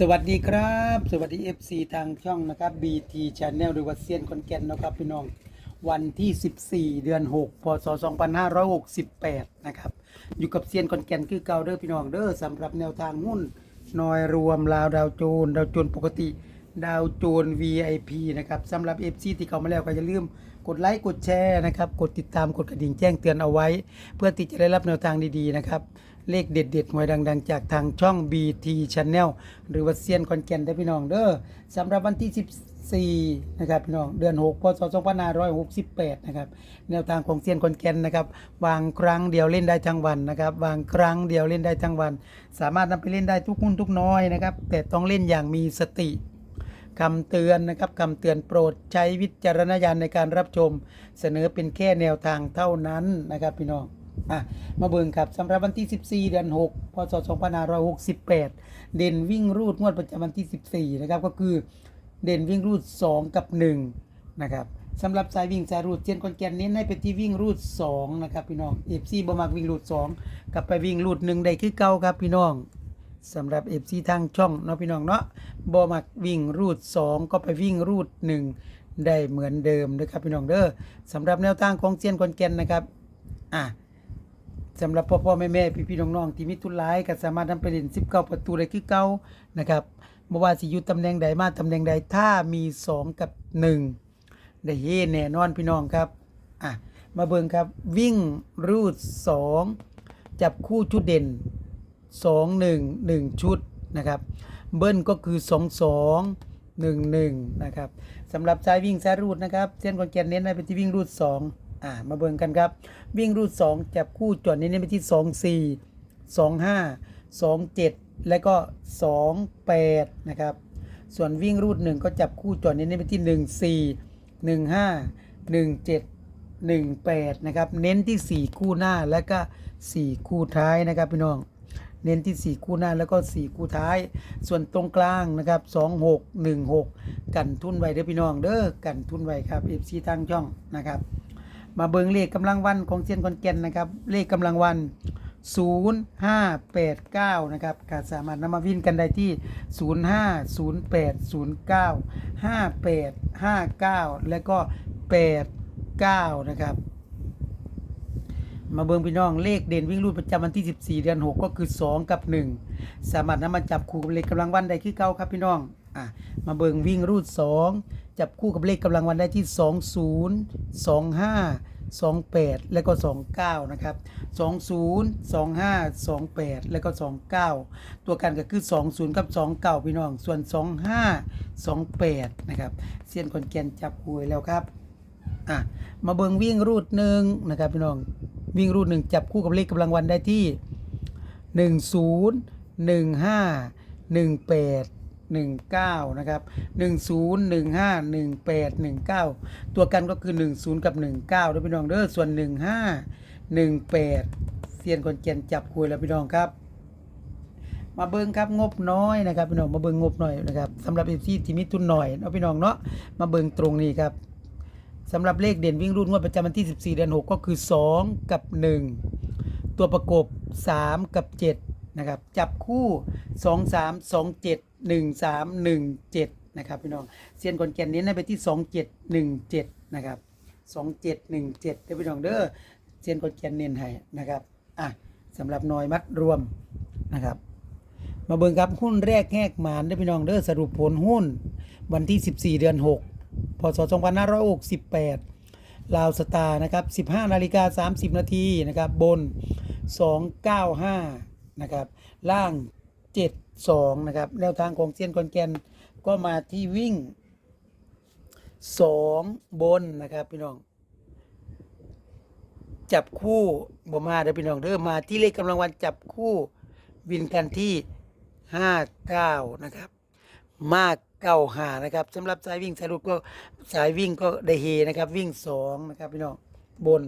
สวัสดีครับ สวัสดี FC ทางช่องนะครับ BT Channel หรือว่าเซียนคอนแกนนะครับพี่น้องวันที่ 14 เดือน 6 พศ 2568 นะครับ อยู่กับเซียนคอนแกนคือเก่าเด้อพี่น้องเด้อสำหรับแนวทางหุ้นนอยรวมลาวดาวโจน ดาวโจนปกติ ดาวโจน VIP นะครับสำหรับ FC ที่เข้ามาแล้วก็อย่าลืมกดไลค์กดแชร์นะครับ กดติดตามกดกระดิ่งแจ้งเตือนเอาไว้ เพื่อที่จะได้รับแนวทางดีๆนะครับ เลขเด็ดๆหวยดัง ๆ จากทางช่อง BT Channel หรือว่าเซียนคอนแกนได้พี่น้องเด้อสำหรับวันที่ 14 นะครับพี่น้องเดือน 6 พศ 2568 นะครับแนวทางของเซียนคอนแกนนะครับวางครั้งเดียวเล่นได้ทั้งวันนะครับวางครั้งเดียวเล่นได้ทั้งวัน สามารถนำไปเล่นได้ทุกหุ้นทุกน้อยนะครับแต่ต้องเล่นอย่างมีสติคำเตือนนะครับคำเตือนโปรดใช้วิจารณญาณในการรับชม เสนอเป็นแค่แนวทางเท่านั้นนะครับพี่น้อง อะมาเบิ่งครับสำหรับวันที่ 14 เดือน 6 พศ 2568 เด่นวิ่งรูดงวดประจำวันที่ 14 นะครับ ก็คือเด่นวิ่งรูด 2 กับ 1 นะครับสำหรับสายวิ่งสายรูดเจียนคอนแกนเน้นให้เป็นที่วิ่งรูด 2 นะครับพี่น้องเอฟซีบ่มักวิ่งรูด 2 กลับไปวิ่งรูด 1 ได้คือเก่าครับพี่น้องสำหรับ FC ทางช่องเนาะพี่น้องเนาะบ่มักวิ่งรูด 2 ก็ไปวิ่งรูด 1 ได้เหมือนเดิมนะครับพี่น้องเด้อสำหรับแนวทางของเซียนคอนแกนนะครับอะ สำหรับพ่อพ่อแม่แม่พี่พี่น้องน้องที่มีทุนหลายก็สามารถนำไปเล่น19 ประตูได้คือเก่านะครับบ่ว่าสิอยู่ตำแหน่งใดมาตำแหน่งใดถ้ามี 2 กับ 1 ได้เฮแน่นอนพี่น้องครับอะมาเบิ่งครับวิ่งรูด 2 จับคู่ชุดเด่นสองหนึ่งหนึ่งชุดนะครับ เบิ้ลก็คือสองสองหนึ่งหนึ่งนะครับสำหรับสายวิ่งสายรูดนะครับเส้นคอนแกนเน้นไปที่วิ่งรูดส อ่ามาเบิ่งกันครับ วิ่งรูดสองจับคู่จอดเน้นไปที่สองสี่สองห้าสองเจ็ดและก็สองแปดนะครับ ส่วนวิ่งรูดหนึ่งก็จับคู่จอดเน้นไปที่หนึ่งสี่หนึ่งห้าหนึ่งเจ็ด18 นะครับ เน้นที่ 4 คู่หน้าและก็ 4 คู่ท้ายนะครับพี่น้องเน้นที่ 4 คู่หน้าแล้วก็ 4 คู่ท้าย ส่วนตรงกลางนะครับ 2 6 1 6 กันทุนไว้เด้อพี่น้องเด้อกันทุนไว้ครับ FC ทางช่องนะครับ มาเบิงเลขกำลังวันของเซียนคอนแกนนะครับ เลขกำลังวัน 0589 นะครับก็สามารถนำมาวิ่นกันได้ที่ 050809 5859 และก็ 89 นะครับ มาเบิงพี่น้องเลขเด่นวิ่งรูดประจำวันที่ 14 เดือน 6 ก็คือ 2 กับ 1 สามารถนำมาจับคู่กับเลขกำลังวันได้คือเก่าครับพี่น้อง อะมาเบิงวิ่งรูด 2 จับคู่กับเลขกำลังวันได้ที่ 20 25 28 แล้วก็ 29 นะครับ 20 25 28 แล้วก็ 29 ตัวกันก็คือ 20 กับ 29 พี่น้อง ส่วน 25 28 นะครับเซียนคนแกนจับหวยแล้วครับ อะ มาเบิงวิ่งรูดหนึ่งนะครับพี่น้อง วิ่งรูดหนึ่งจับคู่กับเลขกำลังวันได้ที่ 10 15 18 19 นะครับ 10 15 18 19 ตัวกันก็คือ 10 กับ 19ด้วยพี่น้องเด้อส่วน 15 18เซียนคนเจนจับคุยแล้วพี่น้องครับ มาเบิ่งครับงบน้อยนะครับพี่น้องมาเบิ่งงบหน่อยนะครับสำหรับเอฟซีที่มีทุนหน่อยเนาะพี่น้องเนาะมาเบิ่งตรงนี้ครับสำหรับเลขเด่นวิ่งรุ่นงวดประจำวันที่ 14 เดือน 6 ก็คือ 2 กับ 1 ตัวประกบ 3 กับ 7 นะครับ จับคู่ 2 3 2 7 1 3 1 7นะครับพี่น้องเซียนคนแก่นเน้นให้ไปที่2 7 1 7นะครับ2 7 1 7เด้อพี่น้องเด้อเซียนคนแก่นเน้นให้นะครับอะสำหรับนอยมัดรวมนะครับมาเบิ่งครับหุ้นแรกแหกหมานได้อพี่น้องเด้อสรุปผลหุ้น วันที่ 14 เดือน 6 พศ 2568 ลาวสตาร์นะครับ 15 นาฬิกา 30 นาทีนะครับ บน 295 นะครับ ล่าง 72 นะครับ แนวทางของเซียนคอนแกนก็มาที่วิ่ง 2 บนนะครับพี่น้อง จับคู่บ่มาเด้อพี่น้องเด้อมาที่เลขกำลังวันจับคู่วินกันที่ 59 นะครับ มากเก้าหานะครับสำหรับสายวิ่งสายรุดก็สายวิ่งก็ได้เฮนะครับวิ่ง 2 นะครับพี่น้องบน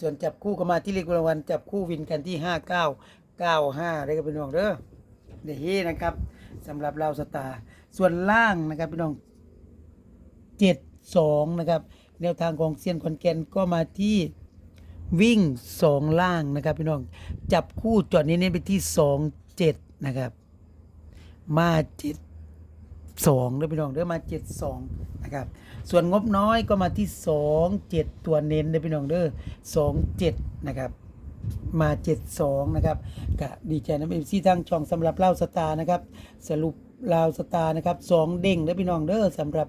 ส่วนจับคู่ก็มาที่เลขกำลังวันจับคู่วินกันที่ 59 95ได้ครับพี่น้องเด้อ ได้เฮนะครับสำหรับเราวสตาร์ส่วนล่างนะครับพี่น้องเจ็ดสองนะครับ แนวทางของเซียนคอนแกนก็มาที่วิ่งสองล่างนะครับพี่น้องจับคู่จอดนี้เน้นไปที่สองเจ็ดนะครับ มาเจ็ด72เด้อพี่น้องเด้อมา72นะครับส่วนงบน้อยก็มาที่27ตัวเน้นเด้อพี่น้องเด้อ27นะครับ มา 72 นะครับก็ดีใจนะเอฟซีทางช่องสำหรับเล่าสตาร์นะครับ สรุปลาวสตาร์นะครับสองเด้งเด้อพี่น้องเด้อสำหรับ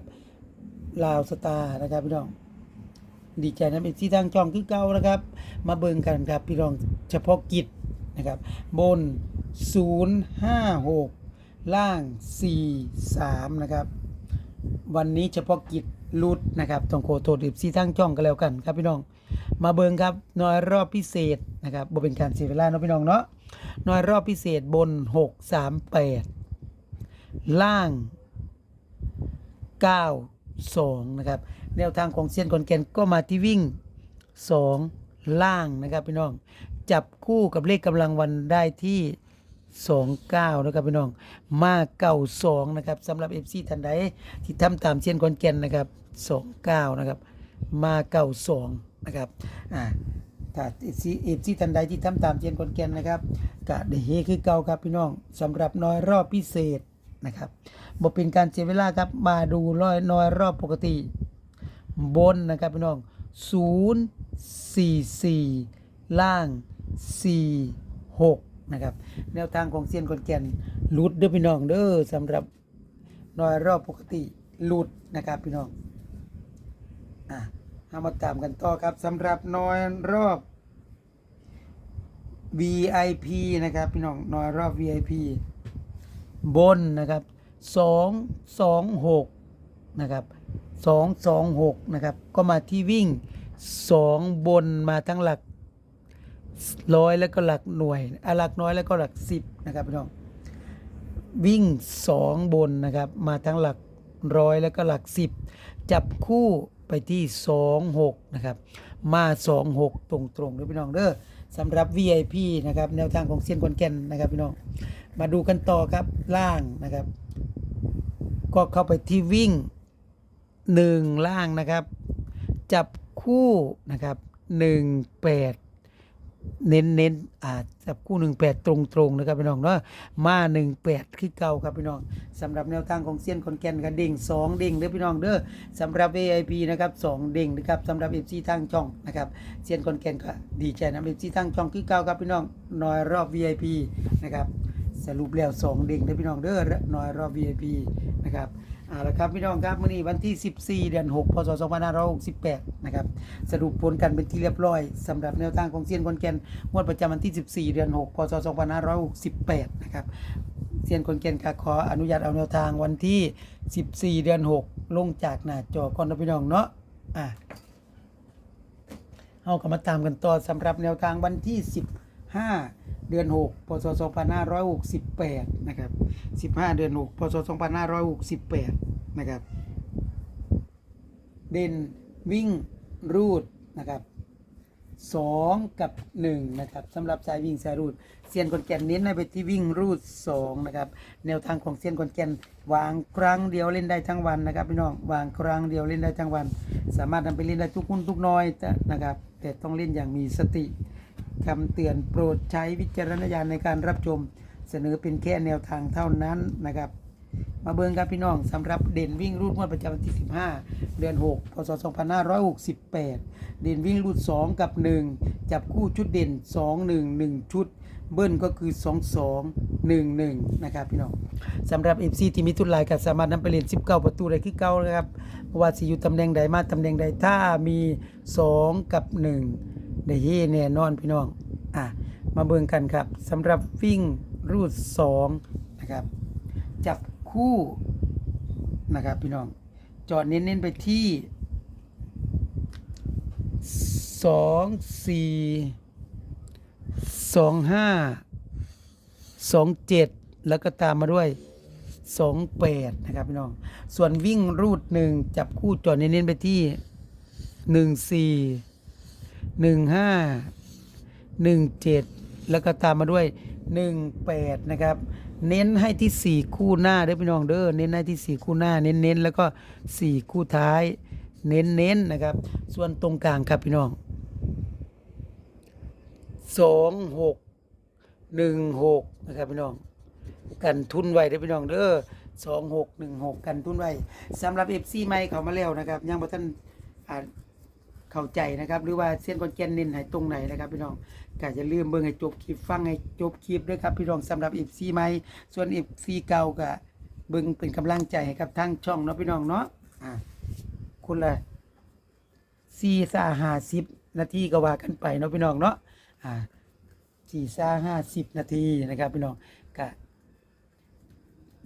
ลาวสตาร์นะครับพี่น้องดีใจนะเอฟซีทางช่องคือเก่านะครับ มาเบิ่งกันครับพี่น้องเฉพาะกิจนะครับ บน 056 ล่าง 43 นะครับ วันนี้เฉพาะกิจ รุดนะครับต้องขอโทษอีซีทั้งช่องกันแล้วกันครับพี่น้อง มาเบิงครับน้อยรอบพิเศษนะครับบ่เป็นการเสียเวลาเนาะพี่น้องเนาะน้อยรอบพิเศษบน 638 ล่าง 92 นะครับ แนวทางของเซียนคอนแกนก็มาที่วิ่ง 2 ล่างนะครับพี่น้อง จับคู่กับเลขกำลังวันได้ที่ 29นะครับพี่น้องมาเก่า2นะครับสำหรับ FC ท่านใดที่ทำตามเซียนคอนแกนนะครับ29นะครับมาเก่า2นะครับอ่าถ้า FC FC ท่านใดที่ทำตามเซียนคอนแกนนะครับก็ได้เฮคือเก่าครับพี่น้องสำหรับน้อยรอบพิเศษนะครับบ่เป็นการเสียเวลาครับมาดูร้อยน้อยรอบปกติ บนนะครับพี่น้อง0 4 4 ล่าง 4 6 นะครับ แนวทางของเซียนคนแก่นหลุดเด้อพี่น้องเด้อสำหรับน้อยรอบปกติหลุดนะครับพี่น้องอะเอามาตามกันต่อครับสำหรับน้อยรอบ VIP นะครับพี่น้องน้อยรอบ VIP บนนะครับ2 2 6นะครับ2 2 6นะครับ ก็มาที่วิ่ง2บนมาทั้งหลัก ร้อยแล้วก็หลักหน่วยอะหลักน้อยแล้วก็หลัก10นะครับพี่น้องวิ่ง2บนนะครับมาทั้งหลักร้อยแล้วก็หลัก10จับคู่ไปที่ 2 6 นะครับ มา 2 6 ตรงๆด้วยพี่น้องเด้อสำหรับ VIP นะครับ แนวทางของเซียนคอนแก่นนะครับพี่น้อง มาดูกันต่อครับล่างนะครับ ก็เข้าไปที่วิ่ง 1 ล่างนะครับ จับคู่นะครับ 18 เน้นเน้นๆอาจับคู่18ตรงๆนะครับพี่น้องเนาะมา18คือเก่าครับพี่น้องสำหรับแนวทางของเซียนคอนแกนกันเด้ง2เด้งเด้อพี่น้องเด้อสำหรับ VIP นะครับ2เด้งนะครับสำหรับ FC ทางช่องนะครับเซียนคอนแกนก็ดีใจนะ FC ทางช่องคือเก่าครับพี่น้องน้อยรอบ VIP นะครับสรุปแล้ว2เด้งเด้อพี่น้องเด้อน้อยรอบ VIP นะครับ เอาละครับพี่น้องครับมื้อนี้วันที่ 14 เดือน 6 พศ 2568 นะครับ สรุปผลกันเป็นที่เรียบร้อยสำหรับแนวทางของเซียนคนแกนงวดประจำวันที่ 14 เดือน 6 พศ 2568 นะครับเซียนคนแกนก็ขออนุญาตเอาแนวทางวันที่ 14 เดือน 6 ลงจากหน้าจอก่อนนะพี่น้องเนาะอะเอาก็มาตามกันต่อสำหรับแนวทางวันที่ 15 เดือน 6 พศ 2568 นะครับ 15 เดือน 6 พศ 2568 นะครับ เด่นวิ่งรูดนะครับสองกับหนึ่งนะครับสำหรับสายวิ่งสายรูดเซียนคอนแกนเน้นในไปที่วิ่งรูดสองนะครับ แนวทางของเซียนคอนแกนวางครั้งเดียวเล่นได้ทั้งวันนะครับพี่น้องวางครั้งเดียวเล่นได้ทั้งวัน สามารถนำไปเล่นได้ทุกหุ้นทุกน้อยนะครับ แต่ต้องเล่นอย่างมีสติ คำเตือนโปรดใช้วิจารณญาณในการรับชม เสนอเป็นแค่แนวทางเท่านั้นนะครับ มาเบิ่งครับพี่น้องสำหรับเด่นวิ่งรูดงวดประจำวันที่ 15 เดือน 6 พศ 2568 เด่นวิ่งรูด 2 กับ 1 จับคู่ชุดเด่น 2 1 1 ชุด เบิ้ลก็คือ 2 2 1 1 นะครับพี่น้องสำหรับ FC ที่มีทุนหลายก็สามารถนำไปเล่น19 ประตูได้คือเก่านะครับว่าสิอยู่ตำแหน่งใดมาตำแหน่งใดถ้ามี 2 กับ 1 ได้เฮแน่นอนพี่น้อง อะ มาเบิ่งกันครับสำหรับวิ่งรูด2นะครับ จับคู่นะครับพี่น้อง จอดเน้นๆไปที่สองสี่สองห้าสองเจ็ดแล้วก็ตามมาด้วยสองแปดนะครับพี่น้อง ส่วนวิ่งรูดหนึ่งจับคู่จอดเน้นๆไปที่หนึ่งสี่ หนึ่งห้าหนึ่งเจ็ดแล้วก็ตามมาด้วยหนึ่งแปดนะครับ เน้นให้ที่สี่คู่หน้าเด้อพี่น้องเด้อเน้นให้ที่สี่คู่หน้าเน้นเน้นแล้วก็สี่คู่ท้าย เน้นเน้นนะครับ ส่วนตรงกลางครับพี่น้องสองหกหนึ่งหกนะครับพี่น้อง กันทุนไว้เด้อพี่น้องเด้อ2616กันทุนไว้สำหรับ FC ใหม่เขามาแล้วนะครับ ยังบ่ทันอ่า เข้าใจนะครับ หรือว่าเส้นคอนแกนเน้นให้ตรงไหนนะครับพี่น้องก็จะลืมเบิ่งให้จบคลิปฟังให้จบคลิปด้วยครับพี่น้องสำหรับ FC ใหม่ส่วน FC เก่าก็เบิ่งเป็นกำลังใจให้กับทางช่องเนาะพี่น้องเนาะอ่าคุณละ4 5 50นาทีก็ว่ากันไปเนาะพี่น้องเนาะอ่า4 5 50นาทีนะครับพี่น้องก็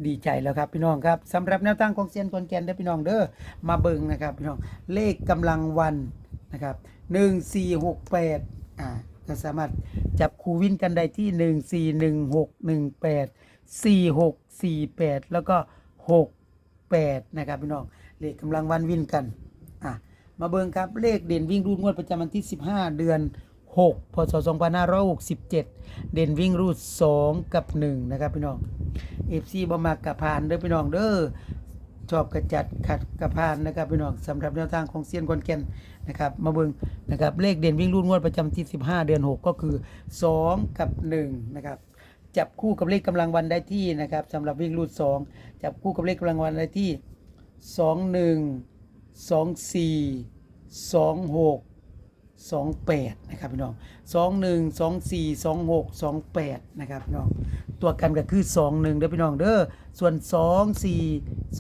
ดีใจแล้วครับพี่น้องครับสำหรับแนวทางของเซียนคอนแกนเด้อพี่น้องเด้อมาเบิ่งนะครับพี่น้องเลขกำลังวัน นะครับหนึ่งสี่หกแปดอ่าก็สามารถจับคูวินกันได้ที่หนึ่งสี่หนึ่งหกหนึ่งแปดสี่หกสี่แปดแล้วก็หกแปดนะครับพี่น้องเลขกำลังวันวินกันอะมาเบิ่งครับเลขเด่นวิ่งรูดงวดประจำวันที่ 15 เดือน 6 พศ 2567 เด่นวิ่งรูด 2 กับ 1 นะครับพี่น้องเอฟซีบมักกะพานเด้อพี่น้องเด้อชอบกระจัดขัดกระพานนะครับพี่น้องสำหรับแนวทางของเซียนคอนแก่น นะครับมาเบิ่งนะครับเลขเด่นวิ่งรุ่นงวดประจำที่ 15 เดือน 6 ก็คือ 2 กับ1นะครับจับคู่กับเลขกำลังวันได้ที่นะครับสำหรับวิ่งรูด2จับคู่กับเลขกำลังวันได้ที่ 21 24 26สองแปดนะครับพี่น้องสองหนึ่งสองสี่สองหกสองแปดนะครับพี่น้อง ตัวกันก็คือสองหนึ่งเด้อพี่น้องเด้อส่วนสองสี่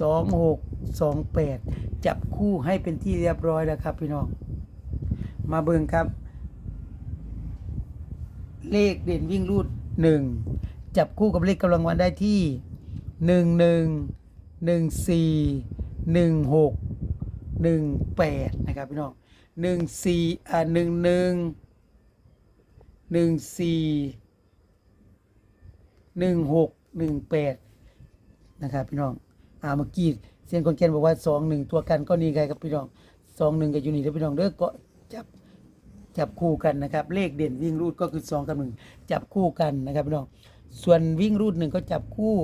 สองหกสองแปดจับคู่ให้เป็นที่เรียบร้อยแล้วครับพี่น้อง มาเบิ่งครับ เลขเด่นวิ่งรูดหนึ่งจับคู่กับเลขกำลังวันได้ที่หนึ่งหนึ่งหนึ่งสี่หนึ่งหกหนึ่งแปดนะครับพี่น้องหนึ่งสี่อ่าหนึ่งหนึ่ง หนึ่งหกหนึ่งแปดนะครับพี่น้องอ่าเมื่อกี้เซียนคนเกนบอกว่าสองหนึ่งตัวกันก็นี่ไงครับพี่น้องสองหนึ่งกับยูนิตพี่น้องเด้อก็จับจับคู่กันนะครับ เลขเด่นวิ่งรูดก็คือ2กับ1จับคู่กันนะครับพี่น้องส่วนวิ่งรูดหนึ่งก็จับคู่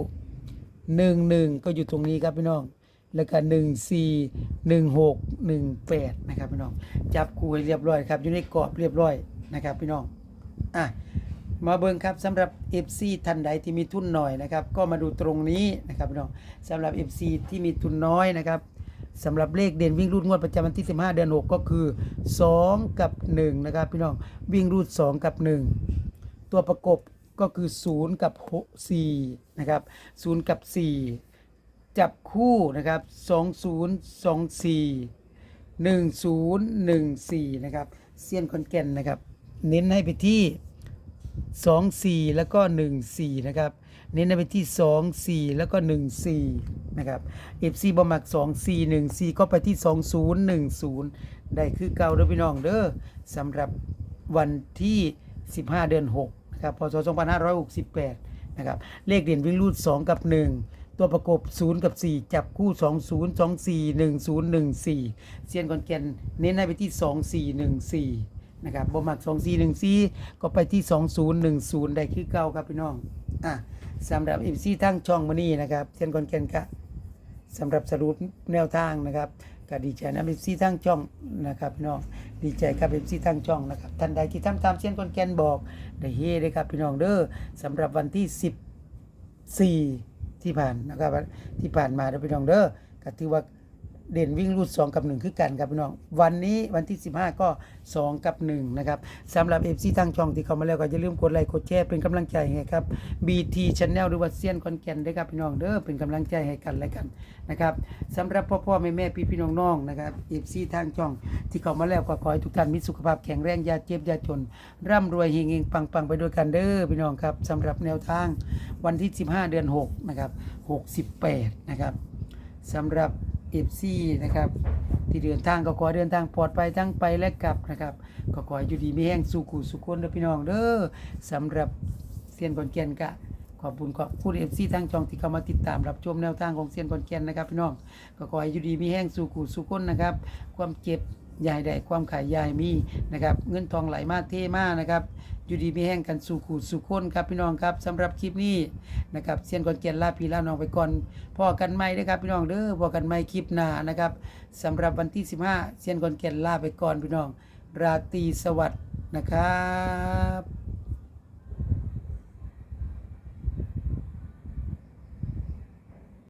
1 1ก็อยู่ตรงนี้ครับพี่น้องแล้วก็1 4 1 6 1 8นะครับพี่น้องจับคู่ให้เรียบร้อยครับอยู่ในกรอบเรียบร้อยนะครับพี่น้องอะ มาเบิ่งครับสำหรับ FC ท่านใดที่มีทุนหน่อยนะครับ ก็มาดูตรงนี้นะครับพี่น้องสำหรับ FC ที่มีทุนน้อยนะครับสำหรับเลขเด่นวิ่งรูดงวดประจำวันที่ 15 เดือน 6 ก็คือ 2 กับ 1 นะครับพี่น้องวิ่งรูด 2 กับ 1 ตัวประกบก็คือ 0 กับ4นะครับ 0 กับ 4 จับคู่นะครับ 20 24 1014 นะครับเซียนคอนแก่นนะครับ เน้นให้ไปที่ สองสี่แล้วก็หนึ่งสี่นะครับ เน้นไปที่สองสี่แล้วก็หนึ่งสี่นะครับเอฟซีบอมักสองสี่หนึ่งสี่ก็ไปที่สองศูนย์หนึ่งศูนย์ได้คือเก่าเด้อพี่น้องเด้อสำหรับวันที่สิบห้าเดือนหกนะครับพศสองพันห้าร้อยหกสิบแปดนะครับ เลขเด่นวิ่งรูดสองกับหนึ่งตัวประกบ 0 กับ 4 จับคู่ 2 0 2 4 1 0 1 4 เซียนคอนแกนเน้นให้ไปที่ 2 4 1 4 นะครับบ่มัก2 4 1 4ก็ไปที่2 0 1 0ได้คือเก่าครับพี่น้องอะสำหรับเอฟซีทั้งช่องมานี่นะครับเซียนคอนแกนกะสำหรับสรุปแนวทางนะครับก็ดีใจนะเอฟซีทั้งช่องนะครับพี่น้องดีใจครับเอฟซีทั้งช่องนะครับท่านใดที่ทำตามเซียนคอนแกนบอกได้เฮ้เลยครับพี่น้องเด้อสำหรับวันที่10 4ที่ผ่านนะครับที่ผ่านมาเด้อพี่น้องเด้อก็ถือว่า เด่นวิ่งรูด2กับ 1 คือกันครับพี่น้อง วันนี้วันที่ 15 ก็ 2 กับ 1 นะครับสำหรับเอฟซีทางช่องที่เข้ามาแล้วก็อย่าลืมกดไลค์กดแชร์เป็นกำลังใจให้ครับ BT Channel หรือว่าเซียนคอนแกนด้วยครับพี่น้องเด้อเป็นกำลังใจให้กันและกันนะครับสำหรับพ่อพ่อแม่แม่พี่พี่น้องน้องนะครับเอฟซีทางช่องที่เข้ามาแล้วก็ขอให้ทุกท่านมีสุขภาพแข็งแรงอย่าเจ็บอย่าจน ร่ำรวยเฮงๆปังๆไปด้วยกันเด้อพี่น้องครับสำหรับแนวทางวันที่ 15 เดือน 6 นะครับ 68 นะครับสำหรับ เอฟซีนะครับที่เดินทางก็ขอเดินทางปลอดภัยทั้งไปและกลับนะครับก็ขออยู่ดีมีแห้งสุขุสุขคนเด้อพี่น้องเด้อสำหรับเซียนคอนเก่นกะขอบคุณขอบคุณเอฟซีทั้งจองที่เข้ามาติดตามรับชมแนวทางของเซียนคอนเก่นนะครับพี่น้องก็ขอให้อยู่ดีมีแห้งสุขุสุขคนนะครับ ความเจ็บ ยายได้ความขายยายมีนะครับเงินทองไหลมากเท่มากนะครับอยู่ดีมีแห้งกันสู่ขูดสู่คนครับพี่น้องครับสำหรับคลิปนี้นะครับเซียนก่อนเกียนลาพี่ลาน้องไปก่อนพอกันไม่เด้ครับพี่น้องเด้อพอกันไม่คลิปหน้านะครับสำหรับวันที่ 15เซียนก่อนเกียนลาไปก่อนพี่น้อง ราตรีสวัสดิ์นะครับ